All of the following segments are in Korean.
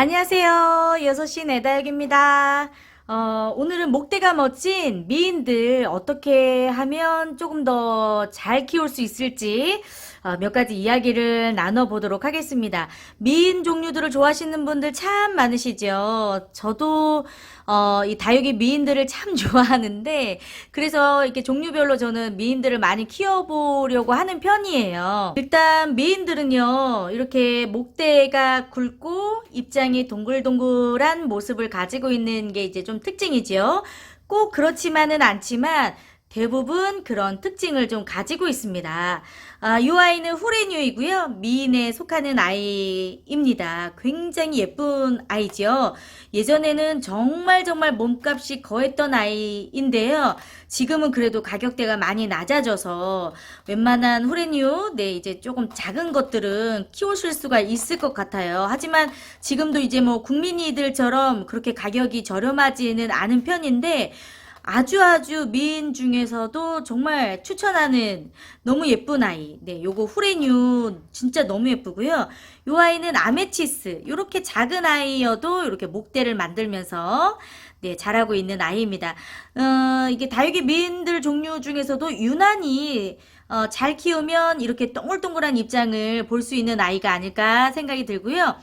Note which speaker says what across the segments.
Speaker 1: 안녕하세요. 6시 내다육입니다. 어, 오늘은 목대가 멋진 미인들 어떻게 하면 조금 더 잘 키울 수 있을지 어, 몇 가지 이야기를 나눠보도록 하겠습니다. 미인 종류들을 좋아하시는 분들 참 많으시죠. 저도 어, 이 다육이 미인들을 참 좋아하는데 그래서 이렇게 종류별로 저는 미인들을 많이 키워보려고 하는 편이에요. 일단 미인들은요, 이렇게 목대가 굵고 입장이 동글동글한 모습을 가지고 있는 게 이제 좀 특징이지요. 꼭 그렇지만은 않지만 대부분 그런 특징을 좀 가지고 있습니다. 아, 이 아이는 후레뉴이고요. 미인에 속하는 아이입니다. 굉장히 예쁜 아이지요. 예전에는 정말 정말 몸값이 거했던 아이인데요. 지금은 그래도 가격대가 많이 낮아져서 웬만한 후레뉴, 네, 이제 조금 작은 것들은 키우실 수가 있을 것 같아요. 하지만 지금도 이제 뭐 국민이들처럼 그렇게 가격이 저렴하지는 않은 편인데 아주 아주 미인 중에서도 정말 추천하는 너무 예쁜 아이. 네, 요거 후레뉴 진짜 너무 예쁘고요. 요 아이는 아메치스. 요렇게 작은 아이여도 이렇게 목대를 만들면서 네, 잘하고 있는 아이입니다. 어, 이게 다육이 미인들 종류 중에서도 유난히 어, 잘 키우면 이렇게 동글동글한 입장을 볼 수 있는 아이가 아닐까 생각이 들고요.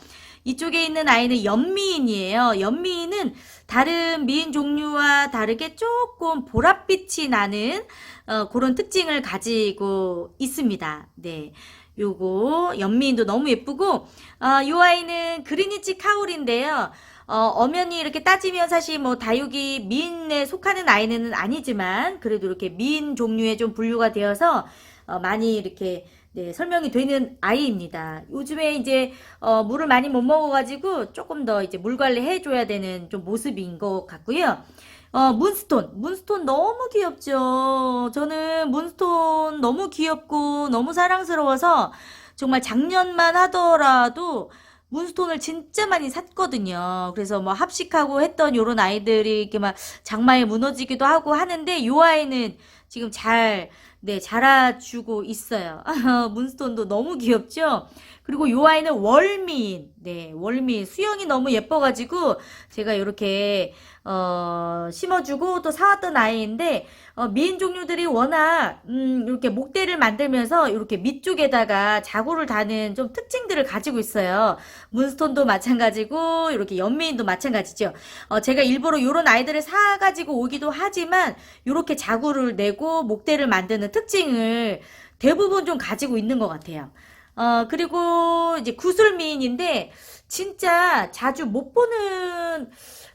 Speaker 1: 이쪽에 있는 아이는 연미인이에요. 연미인은 다른 미인 종류와 다르게 조금 보랏빛이 나는 어, 그런 특징을 가지고 있습니다. 네. 요거 연미인도 너무 예쁘고 아, 요 아이는 그리니치 카울인데요. 어, 엄연히 이렇게 따지면 사실 뭐 다육이 미인에 속하는 아이는 아니지만 그래도 이렇게 미인 종류에 좀 분류가 되어서 어, 많이 이렇게 네, 설명이 되는 아이입니다. 요즘에 이제 어, 물을 많이 못 먹어가지고 조금 더 이제 물 관리 해줘야 되는 좀 모습인 것 같고요. 어, 문스톤. 문스톤 너무 귀엽죠. 저는 문스톤 너무 귀엽고 너무 사랑스러워서 정말 작년만 하더라도 문스톤을 진짜 많이 샀거든요. 그래서 뭐 합식하고 했던 요런 아이들이 이렇게 막 장마에 무너지기도 하고 하는데 요 아이는 지금 잘, 네, 자라주고 있어요. 문스톤도 너무 귀엽죠? 그리고 요 아이는 월미인. 네, 월미인. 수영이 너무 예뻐가지고 제가 이렇게, 어, 심어주고 또 사왔던 아이인데, 어, 미인 종류들이 워낙, 음, 이렇게 목대를 만들면서 이렇게 밑쪽에다가 자구를 다는 좀 특징들을 가지고 있어요. 문스톤도 마찬가지고, 이렇게 연미인도 마찬가지죠. 어, 제가 일부러 요런 아이들을 사가지고 오기도 하지만, 요렇게 자구를 내고 목대를 만드는 특징을 대부분 좀 가지고 있는 것 같아요. 어, 그리고 이제 구슬 미인인데, 진짜 자주 못 보는,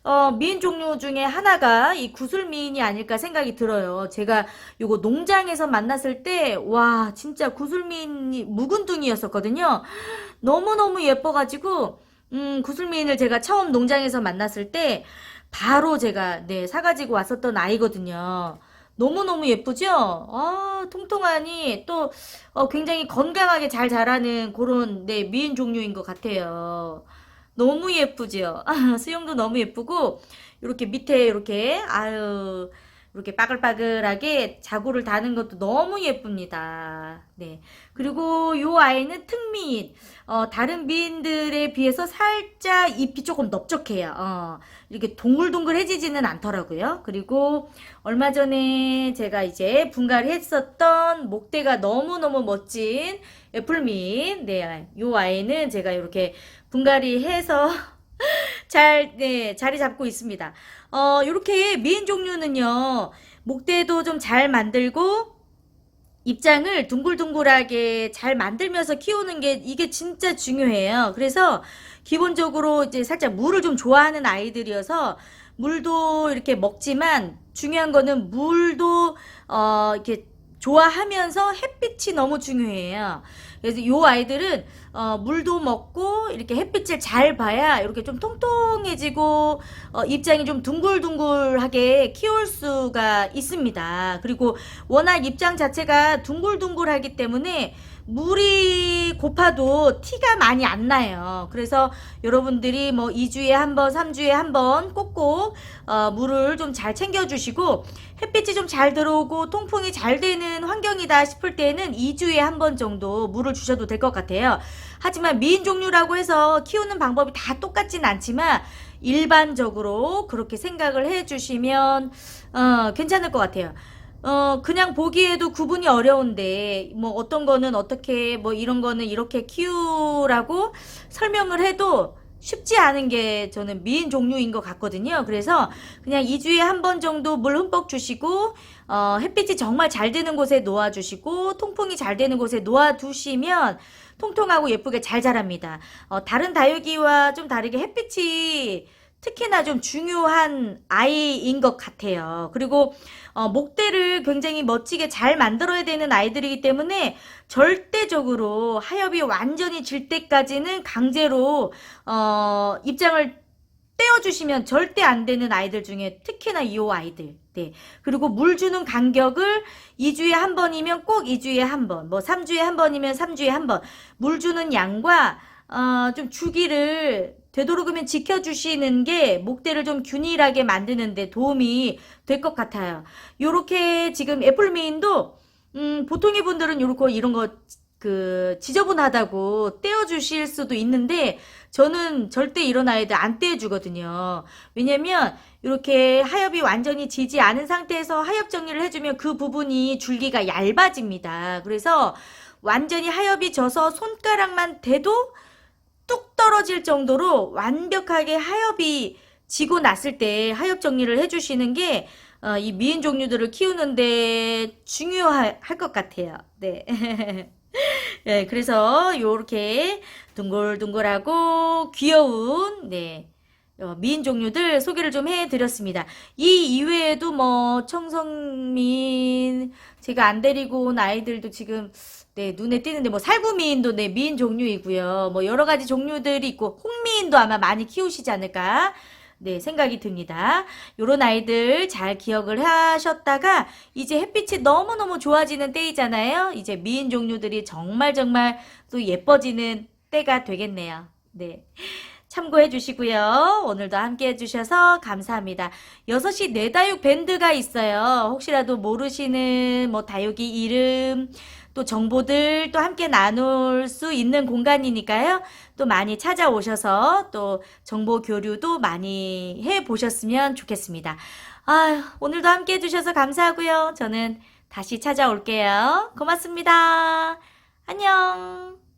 Speaker 1: 어, 미인 종류 중에 하나가 이 구슬 미인이 아닐까 생각이 들어요. 제가 요거 농장에서 만났을 때, 와, 진짜 구슬 미인이 묵은둥이였었거든요. 너무너무 예뻐가지고, 음, 구슬 미인을 제가 처음 농장에서 만났을 때, 바로 제가, 네, 사가지고 왔었던 아이거든요. 너무너무 예쁘죠? 아, 통통하니 또 어, 굉장히 건강하게 잘 자라는 그런 네, 미인 종류인 것 같아요. 너무 예쁘죠? 아, 수영도 너무 예쁘고 이렇게 밑에 이렇게 아유 이렇게 빠글빠글하게 자구를 다는 것도 너무 예쁩니다. 네. 그리고 요 아이는 특미인. 어, 다른 미인들에 비해서 살짝 잎이 조금 넓적해요. 어, 이렇게 동글동글해지지는 않더라고요. 그리고 얼마 전에 제가 이제 분갈이 했었던 목대가 너무너무 멋진 애플민. 네. 요 아이는 제가 이렇게 분갈이 해서 잘, 네, 자리 잡고 있습니다. 어, 요렇게 미인 종류는요, 목대도 좀 잘 만들고, 입장을 둥글둥글하게 잘 만들면서 키우는 게 이게 진짜 중요해요. 그래서 기본적으로 이제 살짝 물을 좀 좋아하는 아이들이어서 물도 이렇게 먹지만 중요한 거는 물도 어, 이렇게 좋아하면서 햇빛이 너무 중요해요. 그래서 요 아이들은 어, 물도 먹고 이렇게 햇빛을 잘 봐야 이렇게 좀 통통해지고 어, 입장이 좀 둥글둥글하게 키울 수가 있습니다. 그리고 워낙 입장 자체가 둥글둥글하기 때문에 물이 고파도 티가 많이 안 나요. 그래서 여러분들이 뭐 2주에 한 번, 3주에 한 번 꼭꼭 어, 물을 좀 잘 챙겨주시고 햇빛이 좀 잘 들어오고 통풍이 잘 되는 환경이다 싶을 때는 2주에 한 번 정도 물을 주셔도 될 것 같아요. 하지만 미인 종류라고 해서 키우는 방법이 다 똑같진 않지만 일반적으로 그렇게 생각을 해주시면 어, 괜찮을 것 같아요. 어, 그냥 보기에도 구분이 어려운데, 뭐, 어떤 거는 어떻게, 뭐, 이런 거는 이렇게 키우라고 설명을 해도 쉽지 않은 게 저는 미인 종류인 것 같거든요. 그래서 그냥 2주에 한 번 정도 물 흠뻑 주시고, 어, 햇빛이 정말 잘 되는 곳에 놓아주시고, 통풍이 잘 되는 곳에 놓아두시면 통통하고 예쁘게 잘 자랍니다. 어, 다른 다육이와 좀 다르게 햇빛이 특히나 좀 중요한 아이인 것 같아요. 그리고 어, 목대를 굉장히 멋지게 잘 만들어야 되는 아이들이기 때문에 절대적으로 하엽이 완전히 질 때까지는 강제로 어, 입장을 떼어주시면 절대 안 되는 아이들 중에 특히나 이 아이들. 네. 그리고 물 주는 간격을 2주에 한 번이면 꼭 2주에 한 번, 뭐 3주에 한 번이면 3주에 한 번. 물 주는 양과 어, 좀 주기를 되도록이면 지켜주시는 게 목대를 좀 균일하게 만드는데 도움이 될 것 같아요. 요렇게 지금 애플미인도 음, 보통의 분들은 요렇게 이런 거 그 지저분하다고 떼어주실 수도 있는데 저는 절대 이런 아이들 안 떼어주거든요. 왜냐면 이렇게 하엽이 완전히 지지 않은 상태에서 하엽 정리를 해주면 그 부분이 줄기가 얇아집니다. 그래서 완전히 하엽이 져서 손가락만 대도 뚝 떨어질 정도로 완벽하게 하엽이 지고 났을 때 하엽 정리를 해주시는 게 어, 이 미인 종류들을 키우는데 중요할 것 같아요. 네. 네, 그래서 요렇게 둥글둥글하고 귀여운 네. 어, 미인 종류들 소개를 좀 해드렸습니다. 이 이외에도 뭐 청성미인 제가 안 데리고 온 아이들도 지금 네 눈에 띄는데 뭐 살구미인도 네 미인 종류이고요. 뭐 여러 가지 종류들이 있고 홍미인도 아마 많이 키우시지 않을까 네 생각이 듭니다. 요런 아이들 잘 기억을 하셨다가 이제 햇빛이 너무너무 좋아지는 때이잖아요. 이제 미인 종류들이 정말 정말 또 예뻐지는 때가 되겠네요. 네. 참고해 주시고요. 오늘도 함께 해주셔서 감사합니다. 6시 내다육 밴드가 있어요. 혹시라도 모르시는 뭐 다육이 이름, 또 정보들 또 함께 나눌 수 있는 공간이니까요. 또 많이 찾아오셔서 또 정보 교류도 많이 해 보셨으면 좋겠습니다. 아유, 오늘도 함께 해주셔서 감사하고요. 저는 다시 찾아올게요. 고맙습니다. 안녕.